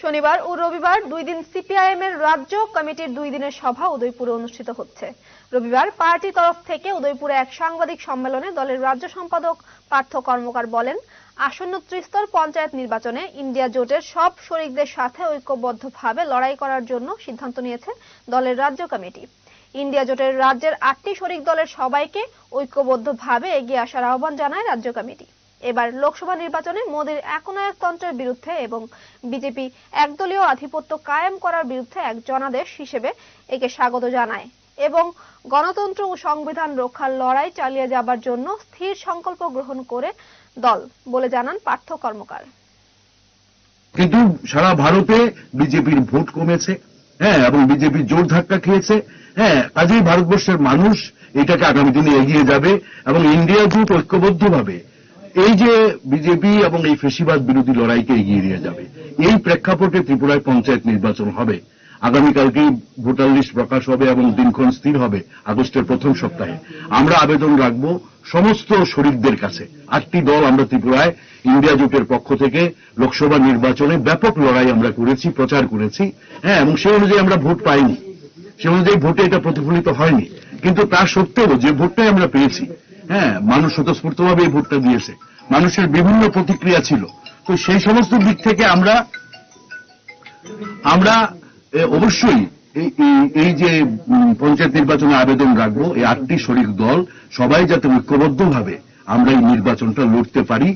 শনিবার ও রবিবার দুই দিন সিপিআইএম এর রাজ্য কমিটির দুই দিনের সভা উদয়পুরে অনুষ্ঠিত হচ্ছে। রবিবার পার্টি তরফ থেকে উদয়পুরে এক সাংবাদিক সম্মেলনে দলের রাজ্য সম্পাদক, পার্থ কর্মকার বলেন, আসন্ন ত্রিস্তর পঞ্চায়েত নির্বাচনে ইন্ডিয়া জোটের সব শরিকদের সাথে ঐক্যবদ্ধভাবে লড়াই করার জন্য সিদ্ধান্ত নিয়েছে দলের রাজ্য কমিটি। ইন্ডিয়া জোটের রাজ্যের আটটি শরিক দলের সবাইকে ঐক্যবদ্ধভাবে এগিয়ে আসার আহ্বান জানায় রাজ্য কমিটি। এবার লোকসভা নির্বাচনে মোদীর একনায়কতন্ত্রের বিরুদ্ধে এবং বিজেপি একদলীয় আধিপত্য কায়েম করার বিরুদ্ধে এক জনাদেশ হিসেবে একে স্বাগত জানায়। এবং গণতন্ত্র ও সংবিধান রক্ষার লড়াই চালিয়ে যাবার জন্য স্থির সংকল্প গ্রহণ করে দল, বলে জানান পার্থ কর্মকার। কিন্তু সারা ভারতে বিজেপির ভোট কমেছে হ্যাঁ এবং বিজেপি জোর ধাক্কা খেয়েছে হ্যাঁ কাজেই ভারতবর্ষের মানুষ এটাকে আগামী দিনে এগিয়ে যাবে এবং ইন্ডিয়া জোট ঐক্যবদ্ধভাবে এই যে বিজেপি এবং এই ফেসিবাদ বিরোধী লড়াইকে এগিয়ে নিয়ে যাবে, এই প্রেক্ষাপটে ত্রিপুরায় পঞ্চায়েত নির্বাচন হবে। আগামীকালকেই ভোটার লিস্ট প্রকাশ হবে এবং দিনক্ষণ স্থির হবে আগস্টের প্রথম সপ্তাহে। আমরা আবেদন রাখব সমস্ত শরিকদের কাছে। আটটি দল আমরা ত্রিপুরায়, ইন্ডিয়া জোটের পক্ষ থেকে লোকসভা নির্বাচনে ব্যাপক লড়াই আমরা করেছি, প্রচার করেছি। হ্যাঁ এবং সেই অনুযায়ী আমরা ভোট পাইনি। সে অনুযায়ী ভোটে এটা প্রতিফলিত হয়নি। কিন্তু তা সত্ত্বেও যে ভোটটাই আমরা পেয়েছি হ্যাঁ মানুষ স্বতঃস্ফূর্তভাবে এই ভোটটা দিয়েছে। মানুষের বিভিন্ন প্রতিক্রিয়া ছিল। তো সেই সমস্ত দিক থেকে আমরা আমরা অবশ্যই এই যে পঞ্চায়েত নির্বাচনে আবেদন রাখব, এই আটটি শরিক দল, সবাই যাতে ঐক্যবদ্ধভাবে আমরা এই নির্বাচনটা লড়তে পারি।